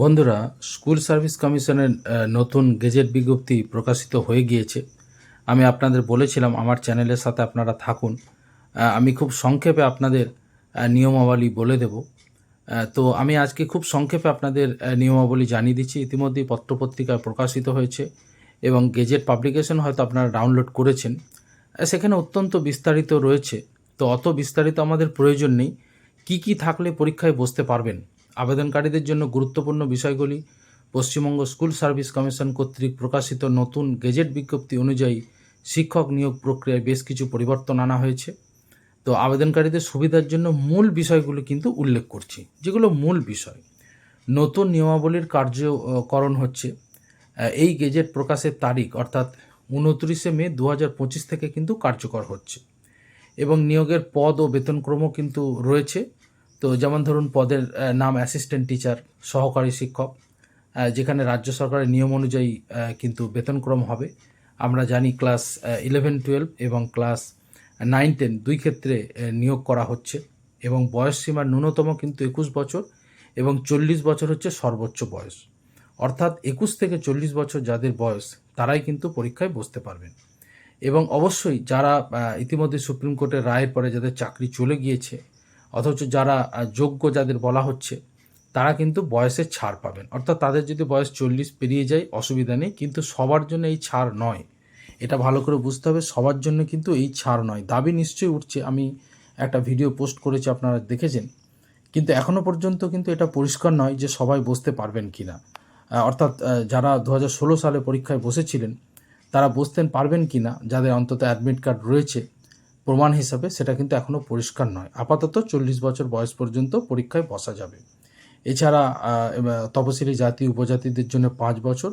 বন্ধুরা, school service কমিশনের নতুন গেজেট বিজ্ঞপ্তি প্রকাশিত হয়ে গিয়েছে। আমি আপনাদের বলেছিলাম, আমার চ্যানেলের সাথে আপনারা থাকুন। আমি খুব সংক্ষেপে আপনাদের নিয়মাবলী বলে দেব। তো আমি আজকে খুব সংক্ষেপে আপনাদের নিয়মাবলী জানিয়ে দিচ্ছি। ইতিমধ্যেই পত্রপত্রিকায় প্রকাশিত হয়েছে এবং গেজেট পাবলিকেশন হয়তো আপনারা ডাউনলোড করেছেন। সেখানে অত্যন্ত বিস্তারিত রয়েছে। তো অত বিস্তারিত আমাদের প্রয়োজন নেই। কি কি থাকলে পরীক্ষায় বসতে পারবেন? আবেদনকারীদের জন্য গুরুত্বপূর্ণ বিষয়গুলি, পশ্চিমবঙ্গ স্কুল সার্ভিস কমিশন কর্তৃক প্রকাশিত নতুন গেজেট বিজ্ঞপ্তি অনুযায়ী শিক্ষক নিয়োগ প্রক্রিয়ায় বেশ কিছু পরিবর্তন আনা হয়েছে। তো আবেদনকারীদের সুবিধার জন্য মূল বিষয়গুলো কিন্তু উল্লেখ করছি, যেগুলো মূল বিষয়। নতুন নিয়মাবলীর কার্যকরণ হচ্ছে এই গেজেট প্রকাশের তারিখ অর্থাৎ উনত্রিশে মে দু থেকে কিন্তু কার্যকর হচ্ছে। এবং নিয়োগের পদ ও বেতনক্রমও কিন্তু রয়েছে। তো যেমন ধরুন পদের নাম অ্যাসিস্ট্যান্ট টিচার সহকারী শিক্ষক যেখানে রাজ্য সরকারের নিয়ম অনুযায়ী কিন্তু বেতনক্রম হবে। আমরা জানি ক্লাস ইলেভেন টুয়েলভ এবং ক্লাস নাইন টেন দুই ক্ষেত্রে নিয়োগ করা হচ্ছে এবং বয়স সীমার ন্যূনতম কিন্তু একুশ বছর এবং চল্লিশ বছর হচ্ছে সর্বোচ্চ বয়স। অর্থাৎ একুশ থেকে চল্লিশ বছর যাদের বয়স, তারাই কিন্তু পরীক্ষায় বসতে পারবেন। এবং অবশ্যই যারা ইতিমধ্যে সুপ্রিম কোর্টের রায়ের পরে যাদের চাকরি চলে গিয়েছে অথচ যারা যোগ্য যাদের বলা হচ্ছে, তারা কিন্তু বয়সের ছাড় পাবেন। অর্থাৎ তাদের যদি বয়স চল্লিশ পেরিয়ে যায়, অসুবিধা নেই, কিন্তু সবার জন্য এই ছাড় নয়। এটা ভালো করে বুঝতে হবে, সবার জন্য কিন্তু এই ছাড় নয়। দাবি নিশ্চয়ই উঠছে, আমি একটা ভিডিও পোস্ট করেছি, আপনারা দেখেছেন। কিন্তু এখনও পর্যন্ত কিন্তু এটা পরিষ্কার নয় যে সবাই বসতে পারবেন কি না অর্থাৎ যারা দু হাজার ষোলো সালে পরীক্ষায় বসেছিলেন, তারা বসতেন পারবেন কি না যাদের অন্তত অ্যাডমিট কার্ড রয়েছে। প্রমাণ হিসাবে সেটা কিন্তু এখনও পরিষ্কার নয়। আপাতত চল্লিশ বছর বয়স পর্যন্ত পরীক্ষায় বসা যাবে। এছাড়া তপশিলি জাতি, উপজাতিদের জন্য পাঁচ বছর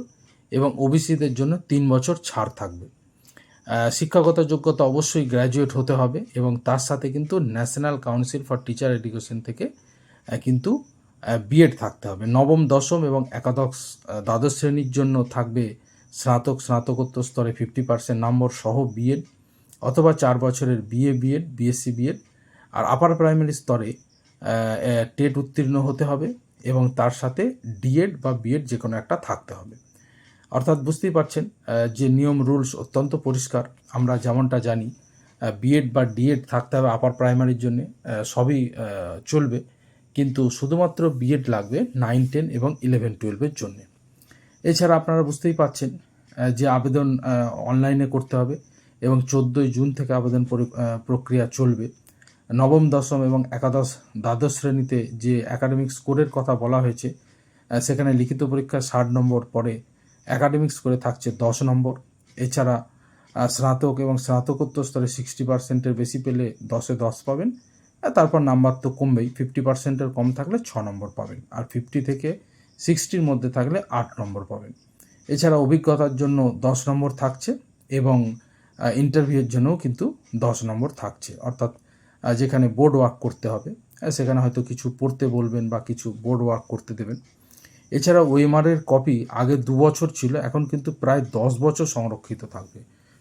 এবং ওবিসিদের জন্য তিন বছর ছাড় থাকবে। শিক্ষাগত যোগ্যতা অবশ্যই গ্র্যাজুয়েট হতে হবে এবং তার সাথে কিন্তু national council for teacher education থেকে কিন্তু বিএড থাকতে হবে। নবম, দশম এবং একাদশ দ্বাদশ শ্রেণির জন্য থাকবে স্নাতক, স্নাতকোত্তর স্তরে ফিফটি পার্সেন্ট নম্বর সহ বিএড অথবা চার বছরের BA B Ed BSc B Ed আর আপার প্রাইমারি স্তরে টেট উত্তীর্ণ হতে হবে এবং তার সাথে ডিএড বা বিএড যে কোনো একটা থাকতে হবে। অর্থাৎ বুঝতেই পারছেন যে নিয়ম, রুলস অত্যন্ত পরিষ্কার। আমরা যেমনটা জানি বিএড বা ডিএড থাকতে হবে আপার প্রাইমারির জন্য সবই চলবে। কিন্তু শুধুমাত্র বিএড লাগবে নাইন টেন এবং ইলেভেন টুয়েলভের জন্য। এছাড়া আপনারা বুঝতেই পাচ্ছেন যে আবেদন অনলাইনে করতে হবে। এবং চোদ্দোই জুন থেকে আবেদন পরি- প্রক্রিয়া চলবে। নবম, দশম এবং একাদশ, দ্বাদশ শ্রেণীতে যে একাডেমিক স্কোরের কথা বলা হয়েছে সেখানে লিখিত পরীক্ষা ষাট নম্বর পরে একাডেমিক স্কোরে থাকছে দশ নম্বর। এছাড়া স্নাতক এবং স্নাতকোত্তর স্তরে সিক্সটি পার্সেন্টের বেশি পেলে দশে দশ পাবেন তারপর নাম্বার তো কমবেই ফিফটি পার্সেন্টের কম থাকলে ছ নম্বর পাবেন, আর ফিফটি থেকে সিক্সটির মধ্যে থাকলে আট নম্বর পাবেন। এছাড়া অভিজ্ঞতার জন্য দশ নম্বর থাকছে এবং ইন্টারভিউয়ের জন্যও কিন্তু দশ নম্বর থাকছে। অর্থাৎ যেখানে বোর্ড ওয়ার্ক করতে হবে সেখানে হয়তো কিছু পড়তে বলবেন বা কিছু বোর্ড ওয়ার্ক করতে দেবেন। এছাড়া ওয়েমারের কপি আগে দু বছর ছিল, এখন কিন্তু প্রায় দশ বছর সংরক্ষিত থাকবে।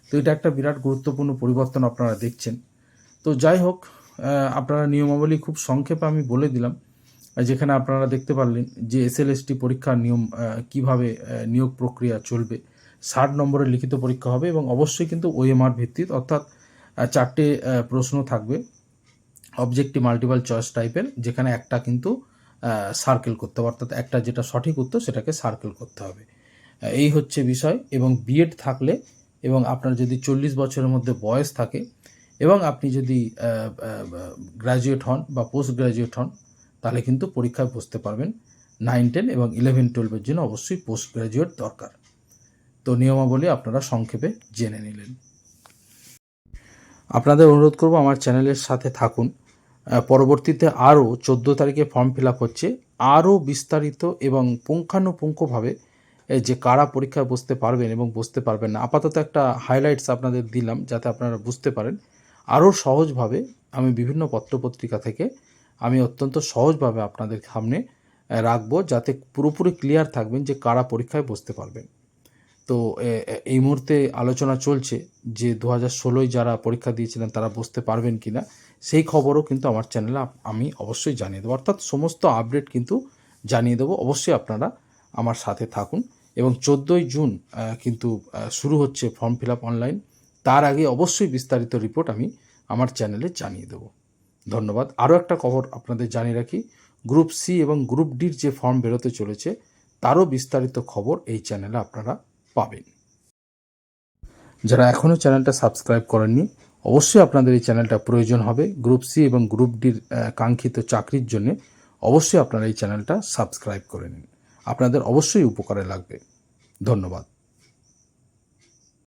তো এটা একটা বিরাট গুরুত্বপূর্ণ পরিবর্তন আপনারা দেখছেন। তো যাই হোক আপনারা নিয়মাবলী খুব সংক্ষেপে আমি বলে দিলাম যেখানে আপনারা দেখতে পারলেন যে এসএলএসটি পরীক্ষার নিয়ম কীভাবে নিয়োগ প্রক্রিয়া চলবে। ষাট নম্বরের লিখিত পরীক্ষা হবে এবং অবশ্যই কিন্তু ওএমআর ভিত্তিক, অর্থাৎ চারটে প্রশ্ন থাকবে। অবজেক্টিভ মাল্টিপাল চয়েস টাইপের যেখানে একটা কিন্তু সার্কেল করতে হবে, অর্থাৎ একটা যেটা সঠিক উত্তর সেটাকে সার্কেল করতে হবে। এই হচ্ছে বিষয়, এবং বিএড থাকলে, এবং আপনার যদি চল্লিশ বছরের মধ্যে বয়স থাকে, এবং আপনি যদি গ্র্যাজুয়েট হন বা পোস্ট গ্র্যাজুয়েট হন, তাহলে কিন্তু পরীক্ষায় বসতে পারবেন। নাইন টেন এবং ইলেভেন টুয়েলভের জন্য অবশ্যই পোস্ট গ্র্যাজুয়েট দরকার। তো নিয়মাবলী আপনারা সংক্ষেপে জেনে নিলেন। আপনাদের অনুরোধ করব আমার চ্যানেলের সাথে থাকুন। পরবর্তীতে আরও চোদ্দ তারিখে ফর্ম ফিল আপ হচ্ছে। আরও বিস্তারিত এবং পুঙ্খানুপুঙ্খভাবে যে কারা পরীক্ষায় বসতে পারবেন এবং বসতে পারবেন না, আপাতত একটা হাইলাইটস আপনাদের দিলাম যাতে আপনারা বুঝতে পারেন। আরও সহজভাবে আমি বিভিন্ন পত্রপত্রিকা থেকে আমি অত্যন্ত সহজভাবে আপনাদের সামনে রাখব যাতে পুরোপুরি ক্লিয়ার থাকবেন যে কারা পরীক্ষায় বসতে পারবেন। তো এই মুহূর্তে আলোচনা চলছে যে দু হাজার ষোলোয় যারা পরীক্ষা দিয়েছিলেন তারা বসতে পারবেন কি না সেই খবরও কিন্তু আমার চ্যানেলে আমি অবশ্যই জানিয়ে দেবো। অর্থাৎ সমস্ত আপডেট কিন্তু জানিয়ে দেবো। অবশ্যই আপনারা আমার সাথে থাকুন এবং চোদ্দোই জুন কিন্তু শুরু হচ্ছে ফর্ম ফিল আপ অনলাইন তার আগে অবশ্যই বিস্তারিত রিপোর্ট আমি আমার চ্যানেলে জানিয়ে দেবো। ধন্যবাদ। আরও একটা খবর আপনাদের জানিয়ে রাখি। গ্রুপ সি এবং গ্রুপ ডির যে ফর্ম বেরোতে চলেছে, তারও বিস্তারিত খবর এই চ্যানেলে আপনারা পাবেন। যারা এখনও চ্যানেলটা সাবস্ক্রাইব করেননি, অবশ্যই আপনাদের এই চ্যানেলটা প্রয়োজন হবে। গ্রুপ সি এবং গ্রুপ ডির কাঙ্ক্ষিত চাকরির জন্য অবশ্যই আপনারা এই চ্যানেলটা সাবস্ক্রাইব করে নিন। আপনাদের অবশ্যই উপকারে লাগবে। ধন্যবাদ।